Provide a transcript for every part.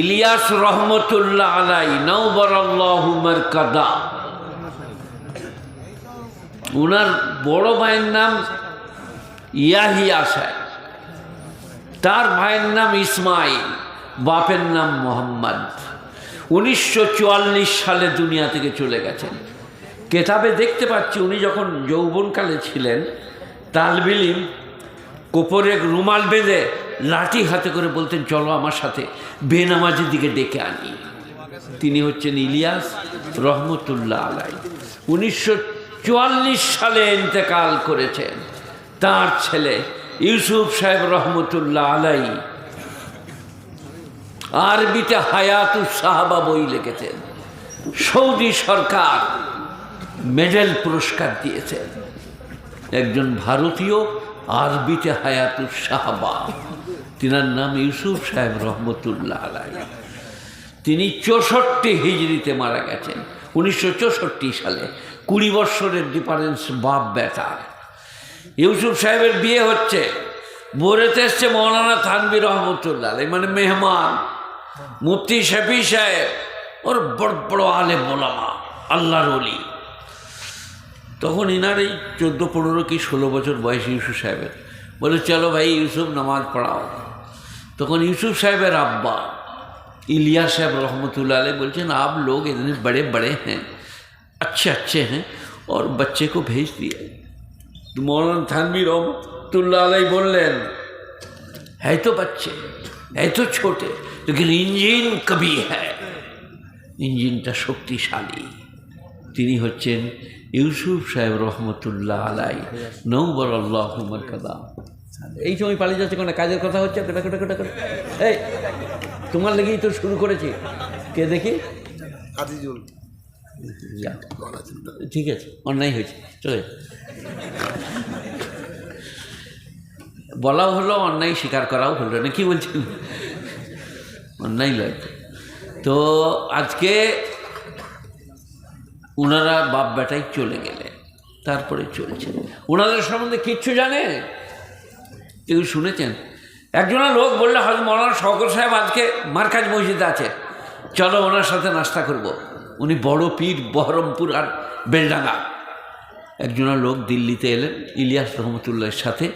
ইলিয়াস রহমতুল্লাহ আলাই নৌবর আল্লাহুমার কাদা ওনার বড় ভাইয়ের নাম ইয়াহিয়া সাহেব। তার ভাইয়ের নাম ইসমাইল, বাপের নাম মোহাম্মদ। উনিশশো চুয়াল্লিশ সালে দুনিয়া থেকে চলে গেছেন। কেতাবে দেখতে পাচ্ছি উনি যখন যৌবনকালে ছিলেন, তালবিলিম কোপরে রুমাল বেঁধে লাঠি হাতে করে বলতেন, চলো আমার সাথে বেনামাজের দিকে ডেকে আনি। তিনি হচ্ছেন ইলিয়াস রহমতুল্লাহ আলাই। উনিশশো চুয়াল্লিশ সালে ইন্তেকাল করেছেন তার ছেলে ইউসুফ সাহেব রহমতুল্লাহ আলাই। আরবিতে হায়াতুস সাহাবা বই লিখেছেন। সৌদি সরকার মেডেল পুরস্কার দিয়েছেন। একজন ভারতীয় আরবিতে হায়াতুস সাহাবা। তিনার নাম ইউসুফ সাহেব রহমতুল্লাহ আলাই তিনি চৌষট্টি হিজড়িতে মারা গেছেন, উনিশশো চৌষট্টি সালে। কুড়ি বৎসরের ডিফারেন্স বাপ বেটা। ইউসুফ সাহেবের বিয়ে হচ্ছে বোরেতে এসছে মৌলানা থানবি রহমতুল্লাহ আলাই মানে মেহমান। মুফতি শফি সাহেব, ওর বড় বড় আলে বোলামা আল্লাহর অলি তখন ইনার এই চোদ্দ, পনেরো কি ষোলো বছর বয়স ইউসুফ সাহেবের। বলে, চলো ভাই ইউসুফ নামাজ পড়াও। তখন ইউসুফ সাহেবের আব্বা इलिया साहब रहमतुल्लाह अलैह बोलते हैं आप लोग इतने बड़े बड़े हैं अच्छे अच्छे हैं और बच्चे को भेज दिया तो मौलाना थानवी रहमतुल्लाह अलैह बोलें है तो बच्चे है तो छोटे लेकिन इंजिन कभी है ইঞ্জিনটা শক্তিশালী তিনি হচ্ছেন ইউসুফ সাহেব রহমতুল্লাহ আলাই নৌবর আল্লাহ কাদা এই সময় পালিয়ে যাচ্ছে কোনো কাজের কথা হচ্ছে? কেটা কেটা কেটা কেটা এই তোমার লেগেই তো শুরু করেছি। কে দেখি? আজিজুল। ঠিক আছে অন্যায় হয়েছে। চলে বলাও হলো অন্যায় স্বীকার করাও হলো না কি বলছেন? অন্যায় লয়। তো। তো আজকে ওনারা বাপ বেটাই চলে গেলে তারপরে চলছে। ওনাদের সম্বন্ধে কিচ্ছু জানে? কেউ শুনেছেন? একজনা লোক বললে হয়তো মৌলানা শকর সাহেব আজকে মার্কাজ মসজিদে আছে। চলো ওনার সাথে নাস্তা করব। উনি বড় পীর, বহরমপুর আর বেলডাঙ্গা। একজনা লোক দিল্লিতে এলেন, ইলিয়াস রহমতুল্লাহের সাথে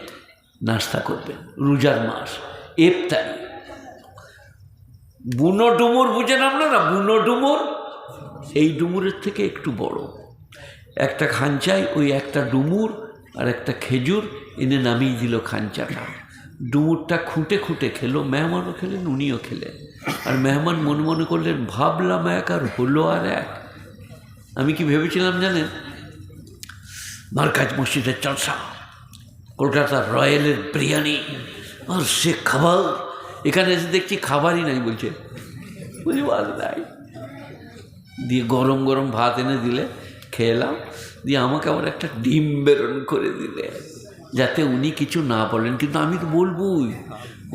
নাস্তা করবেন, রোজার মাস এফতারি বুনো ডুমুর বুঝেন আপনারা? বুনো ডুমুর? এই ডুমুরের থেকে একটু বড়। একটা খাঞ্চায় ওই একটা ডুমুর আর একটা খেজুর এনে নামিয়ে দিল খাঞ্চাটা। ডুমুরটা খুঁটে খুঁটে খেলো, মেহমানও খেলেন, উনিও খেলেন। আর মেহমান মনে মনে করলেন, ভাবলাম এক আর হলো আর এক। আমি কি ভেবেছিলাম জানেন? মার্কাজ মসজিদের চলসা কলকাতার রয়্যালের বিরিয়ানি আর সে খাবার। এখানে এসে দেখছি খাবারই নাই বলছে। বুঝি বাদ নাই। দিয়ে গরম গরম ভাত এনে দিলে, খেলাম। দিয়ে আমাকে আবার একটা ডিম বেরন করে দিলে, যাতে উনি কিছু না বলেন। কিন্তু আমি তো বলবই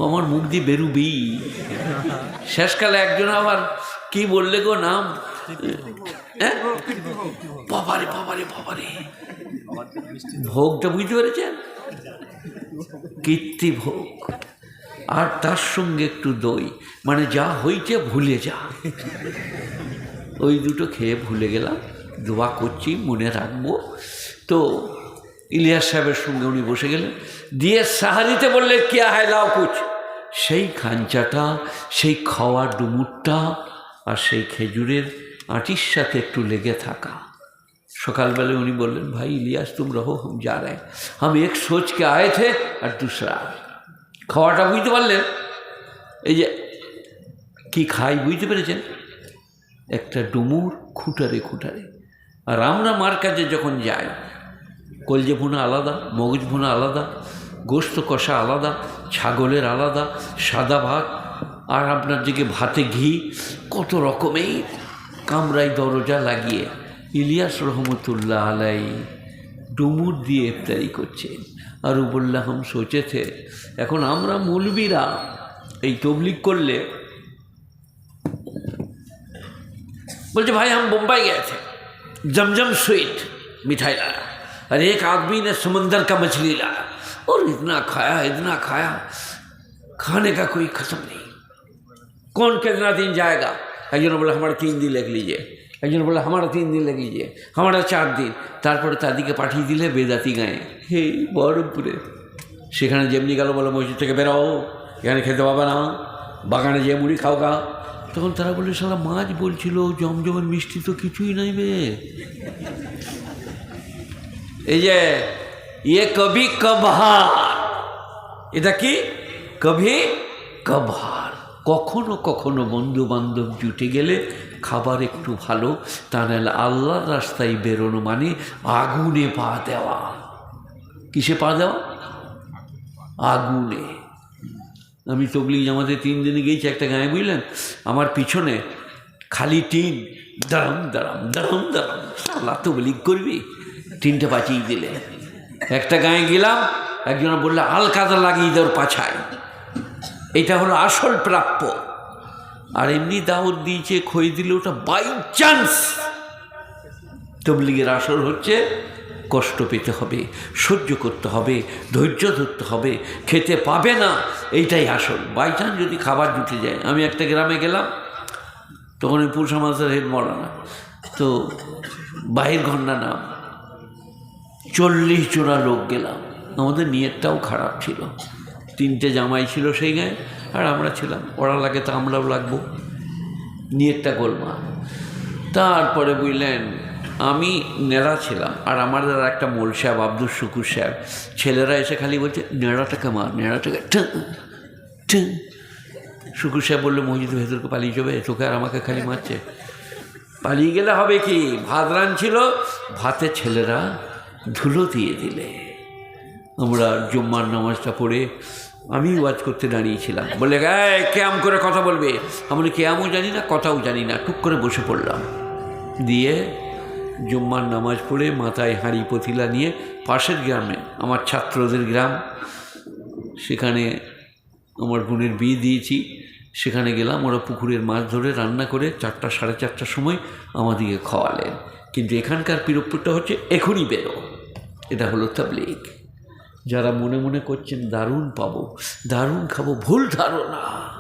আমার মুখ দিয়ে বেরুবি। শেষকালে একজন আবার কি বললে গো নাম? বাবারে বাবারে বাবারে। ভোগটা বুঝতে পেরেছেন? কীর্তি ভোগ। আর তার সঙ্গে একটু দই। মানে যা হয়েছে ভুলে যা। ওই দুটো খেয়ে ভুলে গেলাম। দোয়া করছি, মনে রাখব। তো ইলিয়াস সাহেবের সঙ্গে উনি বসে গেলেন। দিয়ে সাহারিতে বললে, কি হায় লাও কুচ? সেই খাঞ্চাটা, সেই খাওয়ার ডুমুরটা আর সেই খেজুরের আঁটির সাথে একটু লেগে থাকা। সকালবেলা উনি বললেন, ভাই ইলিয়াস তুম রহো হম যা রে। আমি এক সোচকে আয়ে থে আর দুসরা খাওয়াটা বুঝতে পারলেন? এই যে, কি খাই বুঝতে পেরেছেন? একটা ডুমুর খুঁটারে খুঁটারে। আর আমরা মার কাছে যখন যাই কলজে ভুনা আলাদা, মগজ ভুনা আলাদা, গোস্ত কষা আলাদা, ছাগলের আলাদা, সাদা ভাত, আর আপনার দিকে ভাতে ঘি, কত রকমেই কামরাই দরজা লাগিয়ে ইলিয়াস রহমতুল্লাহ আলাই ডুমুর দিয়ে ইফতারি করছেন। আর উবুল্লাহম সোচেছে, এখন আমরা মৌলবীরা এই তবলিক করলে, বলছে, ভাই, আমি বোম্বাই গেছে। जमजम स्वीट मिठाई लाया और एक आदमी ने समंदर का मछली लाया और इतना खाया इतना खाया खाने का कोई खत्म नहीं कौन कितना दिन जाएगा একজন বলে আমার তিন দিন লেখ লিজিয়ে একজন বলে আমার তিন দিন লেখ লিজিয়ে আমার চার দিন তারপরে তাদিকে পাঠিয়ে দিলে বেদাতি গায়ে হে বহরমপুরে সেখানে যেমনি গেল বলে মসজিদ থেকে বেরাও এখানে খেতে পাবে না বাগানে যে মুড়ি খাও গা তখন তারা বলে সারা মাছ বলছিল, জমজমের মিষ্টি তো কিছুই নাই বে। এই যে ইয়ে কবি কভার এটা কি? কবি কভার কখনো কখনো বন্ধু বান্ধব জুটে গেলে খাবার একটু ভালো, তা নাহলে আল্লাহর রাস্তায় বেরোনো মানে আগুনে পা দেওয়া। কিসে পা দেওয়া? আগুনে। আমি তবলিগ জামাতে তিন দিনে গিয়েছি, একটা গায়ে বুঝলেন? আমার পিছনে খালি টিন, দাঁড়াম দাঁড়াম দাঁড়াম দাঁড়াম। সালা তবলিগ করবি? টিনটা বাঁচিয়ে দিলে। একটা গায়ে গেলাম একজন বললে আল কাদা লাগিয়ে দেওয়ার পাছায়। এটা হলো আসল প্রাপ্য। আর এমনি দাওয়াত দিয়েছে খই দিলে ওটা বাই চান্স তবলিগের আসর হচ্ছে কষ্ট পেতে হবে, সহ্য করতে হবে, ধৈর্য ধরতে হবে, খেতে পাবে না, এইটাই আসল। বাই চান্স যদি খাবার জুটে যায়। আমি একটা গ্রামে গেলাম, তখন ওই পুরুষ মাসের হেড মরানা তো বাহির ঘণ্টা নাম চল্লিশ জোড়া লোক গেলাম। আমাদের নিয়তটাও খারাপ ছিল। তিনটে জামাই ছিল সেই গায়ে, আর আমরা ছিলাম। ওরা লাগে তো আমরাও লাগবো। নিয়তটা গোলমা তারপরে বুঝলেন আমি নেড়া ছিলাম, আর আমার আর একটা মোল সাহেব, আব্দুল শুকুর সাহেব, ছেলেরা এসে খালি বলছে নেড়াটাকে মার নেড়াটাকে। শুকুর সাহেব বলল, মসজিদের ভেতরকে পালিয়ে যাবে, তোকে আর আমাকে খালি মারছে। পালিয়ে গেলে হবে কি? ভাত রাঁধছিল ভাতে ছেলেরা ধুলো দিয়ে দিলে। আমরা জুম্মার নামাজটা পড়ে আমি ওয়াজ করতে দাঁড়িয়েছিলাম। বলে গায়ে কেয়াম করে কথা বলবে? আমি কেয়ামও জানি না, কথাও জানি না। টুক করে বসে পড়লাম। দিয়ে জুম্মার নামাজ পড়ে মাথায় হাঁড়ি পতিলা নিয়ে পাশের গ্রামে, আমার ছাত্রদের গ্রাম, সেখানে আমার বোনের বিয়ে দিয়েছি। সেখানে গেলাম, ওরা পুকুরের মাছ ধরে রান্না করে চারটা, সাড়ে চারটার সময় আমাদেরকে খাওয়ালেন। কিন্তু এখানকার পিরোপ্পুরটা হচ্ছে এখনই বেরো। এটা হলো তাবলিগ। যারা মনে মনে করছেন, দারুণ পাবো, দারুণ খাব, ভুল ধারণা।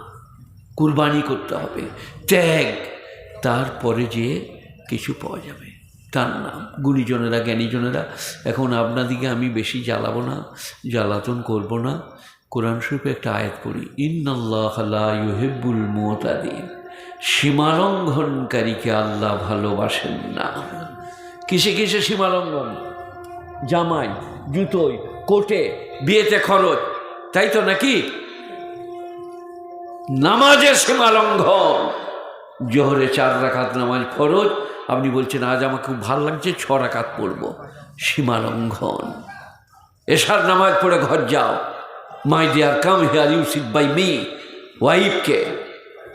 কুরবানি করতে হবে। ত্যাগ। তারপরে যে কিছু পাওয়া যাবে। তার নাম গুণীজনেরা, জ্ঞানীজনেরা, এখন আপনাদিকে আমি বেশি জ্বালাবো না, জ্বালাতন করব না। কোরআন শরীফে একটা আয়াত পড়ি, ইন্নাল্লাহ লা ইউহিব্বুল মুতাদিন সীমালঙ্ঘনকারীকে আল্লাহ ভালোবাসেন না। কিসে কিসে সীমালঙ্ঘন? জামাই জুতোয় কোটে, বিয়েতে খরচ, তাই তো নাকি? নামাজের সীমালঙ্ঘন, জোহরে চার রাকাত নামাজ ফরজ আপনি বলছেন আজ আমার খুব ভালো লাগছে ছ রাকাত পড়ব। সীমালঙ্ঘন। এশার নামাজ পড়ে ঘর যাও। My dear come here you sit by me ওয়াইফকে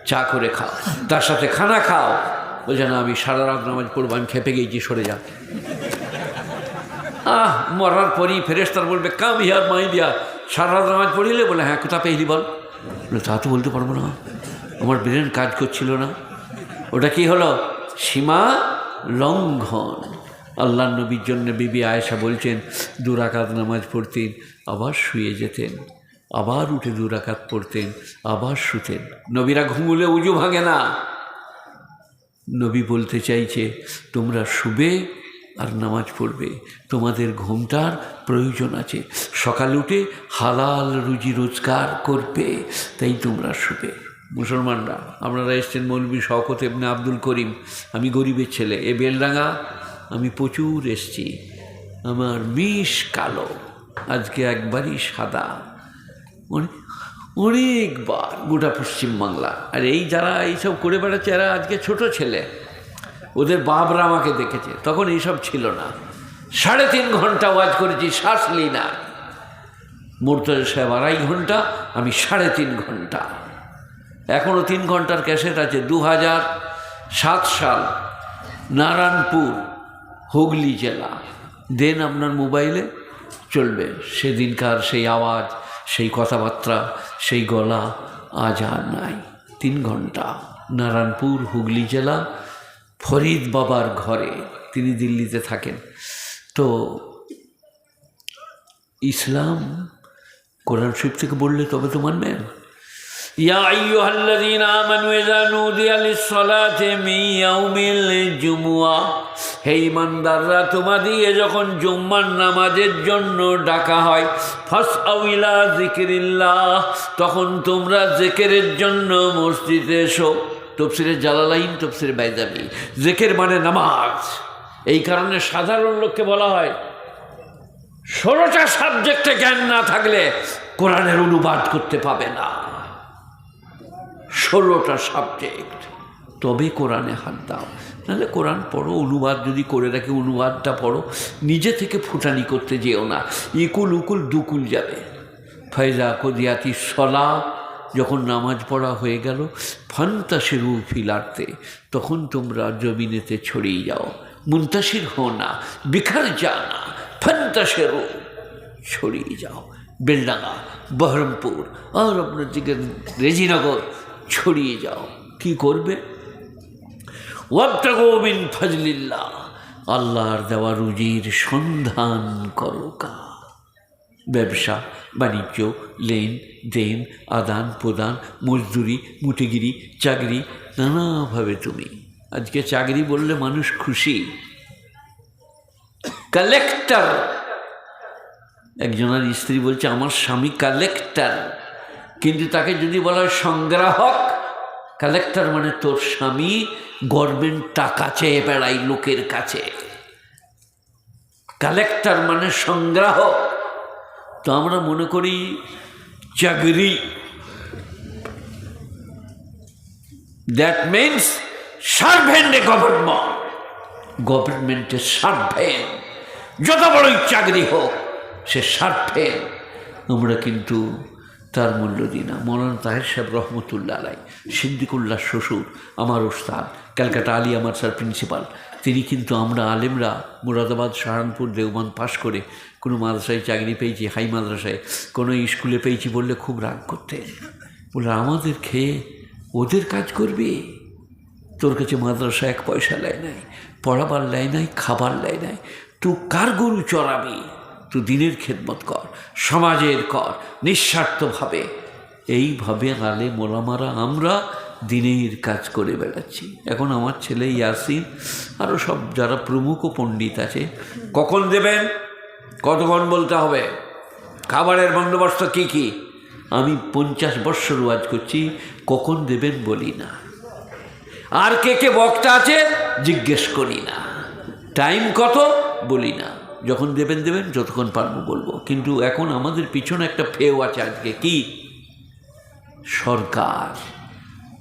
চা করে খাও তার সাথে খানা খাও। বলছে না আমি সারা রাত নামাজ পড়ব আমি খেপে গিয়েছি সরে যা। আহ মরার পরই ফেরেস্তার বলবে কাম হিয়ার মাই দিয়া সারা রাত নামাজ পড়িলে? বলে হ্যাঁ কোথা বল। বলে, তা তো বলতে পারব না। আমার ব্রেন কাজ করছিল না। ওটা কি হলো? সীমা লঙ্ঘন। আল্লাহ নবীর জন্য বিবি আয়েশা বলছেন দুরাকাত নামাজ পড়তেন, আবার শুয়ে যেতেন। আবার উঠে দুরাকাত পড়তেন, আবার শুতেন। নবীরা ঘুমুলে উজু ভাঙে না। নবী বলতে চাইছে, তোমরা শুবে আর নামাজ পড়বে। তোমাদের ঘুমটার প্রয়োজন আছে। সকাল উঠে হালাল রুজি রোজগার করবে, তাই তোমরা শুবে। মুসলমানরা, আপনারা এসছেন মৌলবী শওকত এমনি আব্দুল করিম, আমি গরিবের ছেলে। এ বেলডাঙ্গা আমি প্রচুর এসছি। আমার মিশ কালো, আজকে একবারই সাদা। অনেকবার গোটা পশ্চিমবাংলা আর এই যারা এইসব করে বেড়াচ্ছে, এরা আজকে ছোট ছেলে। ওদের বাবরা আমাকে দেখেছে। তখন এইসব ছিল না। সাড়ে তিন ঘণ্টা ওয়াজ করেছি, শ্বাস লি না। মুর্তজ সাহেব আড়াই ঘণ্টা, আমি সাড়ে তিন ঘণ্টা। এখনও তিন ঘণ্টার ক্যাসেট আছে। দু সাত সাল, নারায়ণপুর, হুগলি জেলা। দেন আপনার মোবাইলে চলবে। সেদিনকার সেই আওয়াজ, সেই কথাবার্তা, সেই গলা আজ আর নাই। তিন ঘণ্টা। নারায়ণপুর, হুগলি জেলা, ফরিদ বাবার ঘরে। তিনি দিল্লিতে থাকেন। তো ইসলাম কোরআন শরীফ থেকে বললে তবে তো মানবেন? يا أيها الذين آمنوا إذا نودي للصلاة من يوم الجمعة হে ইমানদাররা তোমাদিকে যখন জুম্মার নামাজের জন্য ডাকা হয় ফাস আউইলা জিকিরিল্লাহ তখন তোমরা জেকেরের জন্য মসজিদে এসো তফসিরে জালালাইন তফসিরে বাইজাবি জেকের মানে নামাজ এই কারণে সাধারণ লোককে বলা হয় ষোলোটা সাবজেক্টে জ্ঞান না থাকলে কোরআনের অনুবাদ করতে পাবে না ষোলোটা সাবজেক্ট তবে কোরআনে হাত দাও। নাহলে কোরআন পড়ো, অনুবাদ যদি করে রাখি, অনুবাদটা পড়ো। নিজে থেকে ফুটানি করতে যেও না। ইকুল উকুল দুকুল যাবে। ফয়জা কদিয়াতি সলা, যখন নামাজ পড়া হয়ে গেল, ফান্তাসের ফিলার্তে তখন তোমরা জমিনেতে ছড়িয়ে যাও। মুন্তাসির হো না, বিখার যা না ফান্তাসেরও ছড়িয়ে যাও। বেলডাঙ্গা, বহরমপুর, আর আপনার দিকে রেজিনগর ছড়িয়ে যাও। কি করবে? ওয়াবটাগোবিন ফজলিল্লাহ। আল্লাহর দেওয়া রুজির সন্ধান করো কা। ব্যবসা, বাণিজ্য, লেন দেন, আদান প্রদান, মজদুরি, মুটিগিরি, চাকরি, নানাভাবে তুমি। আজকে চাকরি বললে মানুষ খুশি। কালেক্টর। একজনের স্ত্রী বলছে, আমার স্বামী কালেক্টর। কিন্তু তাকে যদি বলা হয় সংগ্রাহক কালেক্টর মানে তোর স্বামী গভর্নমেন্ট টাকা চেয়ে বেড়াই লোকের কাছে। কালেক্টর মানে সংগ্রাহক। তো আমরা মনে করি চাকরি। That means servant a government গভর্নমেন্টের সার্ভেন্ট যত বড়ই চাকরি হোক, সে সার্ভেন্ট আমরা কিন্তু তার মূল্য দিই না। মৌলানা তাহের সাহেব রহমতুল্লাহ আলাই, সিদ্দিকুল্লাহ শ্বশুর, আমার ওস্তাদ, ক্যালকাটা আলী আমার স্যার প্রিন্সিপাল। তিনি কিন্তু আমরা আলেমরা মুরাদাবাদ সাহারানপুর দেওবান পাশ করে কোনো মাদ্রাসায় চাকরি পেয়েছি, হাই মাদ্রাসায়, কোনো স্কুলে পেয়েছি বললে খুব রাগ করতে বলে, আমাদের খেয়ে ওদের কাজ করবি? তোর কাছে মাদ্রাসা এক পয়সা লেয় নাই, পড়াবার লেয় নাই, খাবার লেয় নাই, তুই কার গরু চড়াবি? তুই দিনের খেদমত কর, সমাজের কর, নিঃস্বার্থভাবে। এইভাবে আলে মোলামারা আমরা দিনের কাজ করে বেড়াচ্ছি। এখন আমার ছেলে ইয়াসিন আরও সব যারা প্রমুখ পণ্ডিত আছে, কখন দেবেন? কতক্ষণ বলতে হবে? খাবারের বন্দোবস্ত কী কী? আমি পঞ্চাশ বৎসর ওয়াজ করছি, কখন দেবেন বলি না। আর কে কে বক্তা আছে, জিজ্ঞেস করি না। টাইম কত? বলি না। যখন দেবেন দেবেন, যতক্ষণ পারব বলব। কিন্তু এখন আমাদের পিছনে একটা ফেও আছে আজকে। কি? সরকার।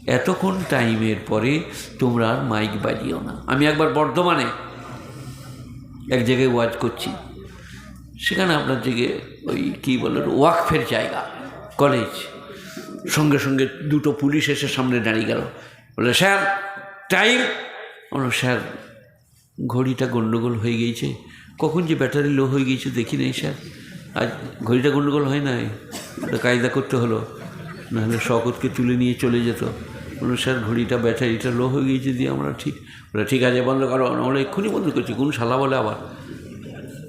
এতক্ষণ টাইমের পরে তোমরা আর মাইক বাজিও না। আমি একবার বর্ধমানে এক জায়গায় ওয়াজ করছি। সেখানে আপনার দিকে ওই কী বলে ওয়াকফের জায়গা, কলেজ। সঙ্গে সঙ্গে দুটো পুলিশ এসে সামনে দাঁড়িয়ে গেল। বলে, স্যার, টাইম? বলল স্যার, ঘড়িটা গণ্ডগোল হয়ে গিয়েছে। কখন যে ব্যাটারি লো হয়ে গিয়েছে দেখি নেই স্যার। আজ ঘড়িটা গণ্ডগোল হয় নাই? ওটা কায়দা করতে হলো। নাহলে শকতকে তুলে নিয়ে চলে যেত। বলল, স্যার, ঘড়িটা, ব্যাটারিটা লো হয়ে গিয়েছে দিয়ে আমরা ঠিক ওরা ঠিক আছে বন্ধ করো, আমরা এক্ষুনি বন্ধ করছি, কোন শালা বলে আবার।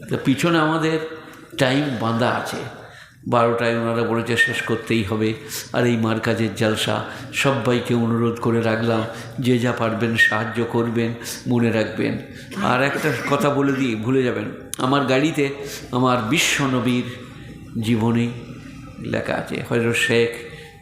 তা পিছনে আমাদের টাইম বাঁধা আছে। বারোটায় ওনারা বলেছে, শেষ করতেই হবে। আর এই মার কাজের জালসা সবাইকে অনুরোধ করে রাখলাম, যে যা পারবেন সাহায্য করবেন, মনে রাখবেন। আর একটা কথা বলে দিই, ভুলে যাবেন, আমার গাড়িতে আমার বিশ্বনবীর জীবনী লেখা আছে হয়তো শেখ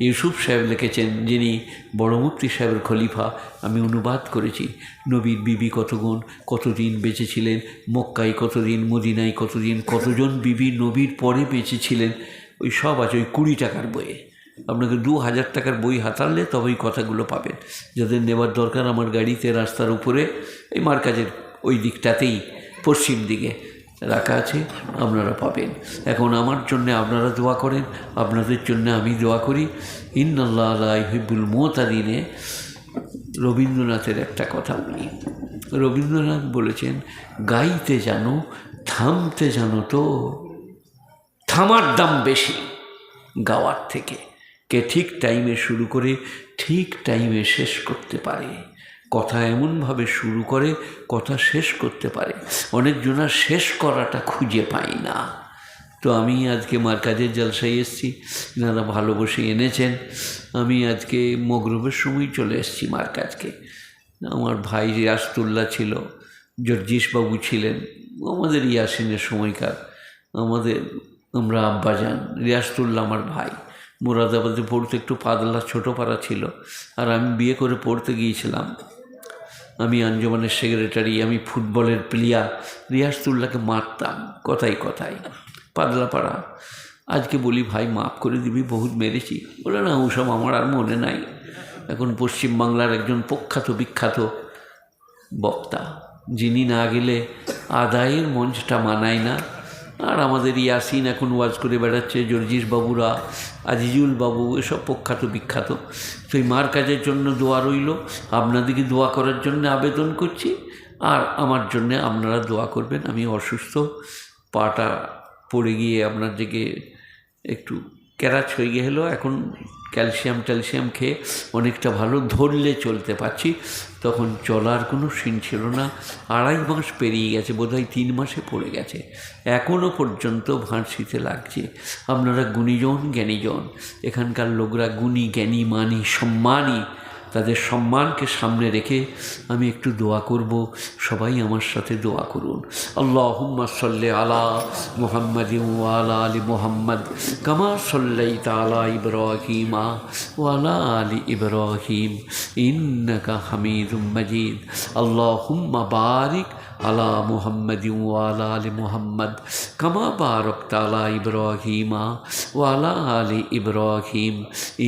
ইউসুফ সাহেব লিখেছেন, যিনি বড় সাহেবের খলিফা, আমি অনুবাদ করেছি। নবীর বিবি কতগুণ কতদিন বেঁচেছিলেন, মক্কায় কতদিন মদিনায় কতদিন কতজন বিবি নবীর পরে বেঁচেছিলেন, ওই সব আছে ওই কুড়ি টাকার বইয়ে। আপনাকে দু হাজার টাকার বই হাতালে তবে ওই কথাগুলো পাবেন। যাদের নেবার দরকার আমার গাড়িতে রাস্তার উপরে, এই মার্কাজের ওই দিকটাতেই, পশ্চিম দিকে। রাখা আছে, আপনারা পাবেন। এখন আমার জন্য আপনারা দোয়া করেন, আপনাদের জন্য আমি দোয়া করি। ইন্নাল্লাহ আল্লাহ হিবুল মোতাদিনে, রবীন্দ্রনাথের একটা কথা বলি। রবীন্দ্রনাথ বলেছেন, গাইতে জানো, থামতে জানো তো, থামার দাম বেশি গাওয়ার থেকে। কে ঠিক টাইমে শুরু করে, ঠিক টাইমে শেষ করতে পারে। কথা এমনভাবে শুরু করে, কথা শেষ করতে পারে। অনেকজনা শেষ করাটা খুঁজে পায় না। তো আমি আজকে মার কাজের জলসায় এসেছি এনারা ভালোবসে এনেছেন, আমি আজকে মগরবের সময় চলে এসেছি মার কাজকে আমার ভাই রিয়াস্তুল্লাহ ছিল জর্জিসবাবু ছিলেন, আমাদের ইয়াসিনের সময়কার, আমাদের আমরা আব্বাজান রিয়াস্তুল্লাহ আমার ভাই। মুরাদাবাদে পড়তে একটু পাতলা ছোটো পাড়া ছিল, আর আমি বিয়ে করে পড়তে গিয়েছিলাম। আমি আঞ্জমানের সেক্রেটারি, আমি ফুটবলের প্লেয়ার। রিয়াজতুল্লাহকে মারতাম কথাই কথাই পাতলাপাড়া আজকে বলি, ভাই, মাফ করে দিবি, বহুত মেরেছি। বলে, না, ওসব আমার আর মনে নাই। এখন পশ্চিমবাংলার একজন প্রখ্যাত, বিখ্যাত বক্তা, যিনি না গেলে আদায়ের মঞ্চটা মানায় না। আর আমাদের ইয়াসিন এখন ওয়াজ করে বেড়াচ্ছে, জর্জিস বাবুরা, আজিজুল বাবু, এসব প্রখ্যাত, বিখ্যাত। তো এই মার কাজের জন্য দোয়া রইল। আপনাদেরকে দোয়া করার জন্য আবেদন করছি। আর আমার জন্য আপনারা দোয়া করবেন। আমি অসুস্থ। পাটা পড়ে গিয়ে আপনার দিকে একটু ক্যারাচ হয়ে গেলো এখন ক্যালসিয়াম ট্যালসিয়াম খেয়ে অনেকটা ভালো ধরলে চলতে পারছি। তখন চলার কোনো সিন ছিল না। আড়াই মাস পেরিয়ে গেছে, বোধহয় তিন মাসে পড়ে গেছে। এখনও পর্যন্ত ভাঁড়সিতে লাগছে। আপনারা গুণীজন, জ্ঞানীজন, এখানকার লোকরা গুণী, জ্ঞানী, মানি, সম্মানী তাদের সম্মানকে সামনে রেখে আমি একটু দোয়া করব। সবাই আমার সাথে দোয়া করুন। আল্লাহ সাল্লে আলা মুহাম্মদ ওয়ালা আলী মোহাম্মদ কামা সাল্লাই তালা ইব্রাহিমা ওয়ালা আলী ইব্রাহিম ইন্নাকা হামিদুম মজিদ। আল্লাহ বারিক আলা মুহাম্মদ ওয়ালা আলী মুহাম্মদ কামা বারক তালা ইব্রাহিমা ওয়ালা আলী ইব্রাহিম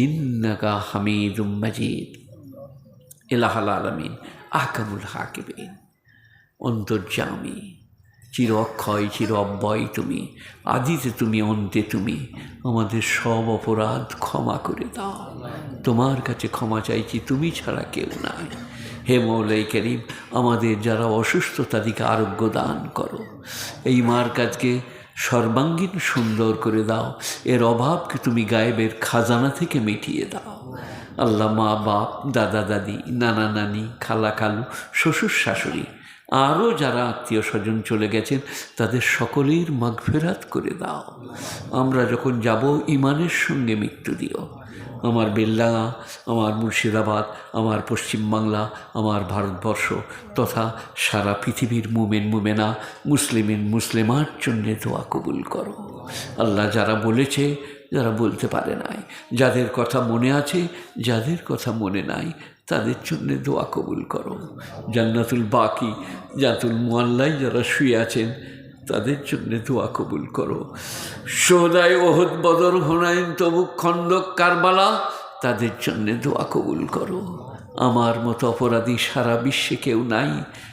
ইন্নাকা হামিদুম মজিদ। এলাহাল আলমিন, আহকামুল হাকিবিন অন্তর্যামী চির অক্ষয়, চির অব্যয় তুমি আদিতে তুমি, অন্তে তুমি, আমাদের সব অপরাধ ক্ষমা করে দাও। তোমার কাছে ক্ষমা চাইছি তুমি ছাড়া কেউ নাই। হে মৌলাই করিম, আমাদের যারা অসুস্থ তাদেরকে আরোগ্য দান করো। এই মার কাজকে সর্বাঙ্গীন সুন্দর করে দাও। এর অভাবকে তুমি গায়েবের খাজানা থেকে মিটিয়ে দাও। আল্লাহ মা, বাপ, দাদা, দাদি, নানা, নানি, খালা, খালু, শ্বশুর, শাশুড়ি আরও যারা আত্মীয় স্বজন চলে গেছেন, তাদের সকলের মাগফেরাত করে দাও। আমরা যখন যাব ইমানের সঙ্গে মৃত্যু দিও। আমার বেলডাঙা আমার মুর্শিদাবাদ, আমার পশ্চিমবাংলা আমার ভারতবর্ষ তথা সারা পৃথিবীর মুমেন, মুমেনা, মুসলিমেন, মুসলিমার জন্যে দোয়া কবুল করো। আল্লাহ যারা বলেছে যারা বলতে পারে নাই। যাদের কথা মনে আছে, যাদের কথা মনে নাই, তাদের জন্য দোয়া কবুল করো। জান্নাতুল বাকি জাতুল মোয়াল্লায় যারা শুয়ে আছেন, তাদের জন্য দোয়া কবুল করো। সোদায় ওহদ বদর, হোনাইন তবু খন্দক কারবালা, তাদের জন্য দোয়া কবুল করো। আমার মতো অপরাধী সারা বিশ্বে কেউ নাই।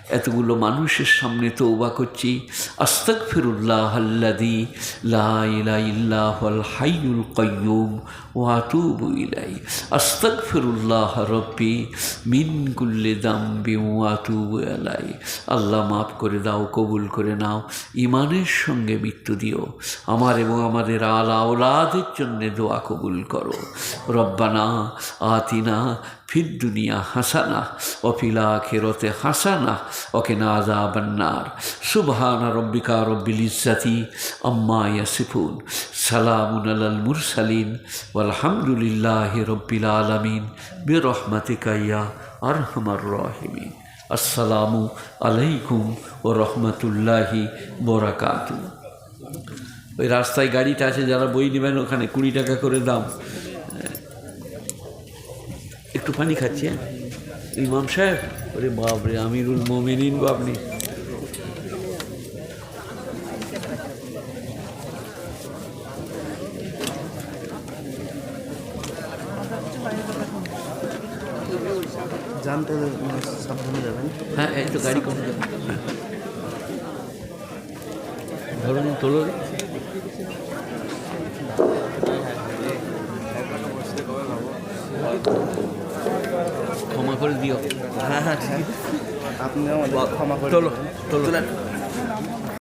এতগুলো মানুষের সামনে তৌবা করছি। আস্তাক ফিরুল্লাহ আল্লাদি লাহ হাইউল কয়ুম ওয়াতুবু ইলাই আস্তাক ফিরুল্লাহ রব্বি মিন কুল্লে দাম্বি ওয়াতুবু আলাই আল্লাহ মাফ করে দাও, কবুল করে নাও। ইমানের সঙ্গে মৃত্যু দিও। আমার এবং আমাদের আলা ওলাদের জন্যে দোয়া কবুল করো। রব্বানা আতিনা ফির দুনিয়া হাসানা অফিলা খেরতে হাসানা ওকে না আজাবান্নার সুবহানা রব্বিকা রব্বিল ইজ্জাতি আম্মা ইয়াসিফুন। সালামুন আলাল মুরসালিন। ওয়ালহামদুলিল্লাহি রব্বিল আলামিন। বিরহমাতিকা ইয়া আরহামার রাহিমিন। আসসালামু আলাইকুম ও রহমতুল্লাহি বরাকাতু ওই রাস্তায় গাড়িটা আছে, যারা বই নেবেন, ওখানে কুড়ি টাকা করে দাম। একটু পানি খাচ্ছি হ্যাঁ? ইমাম সাহেব ওরে বাপরে আমিরুল মোমিনিন গো আপনি জানতে সাবধানে যাবেন হ্যাঁ একটু গাড়ি কমে যাবে হ্যাঁ। ধরুন তোলো ক্ষমা করে দিও হ্যাঁ হ্যাঁ আছে আপনি আমাদের ক্ষমা করে চলো তুলেন।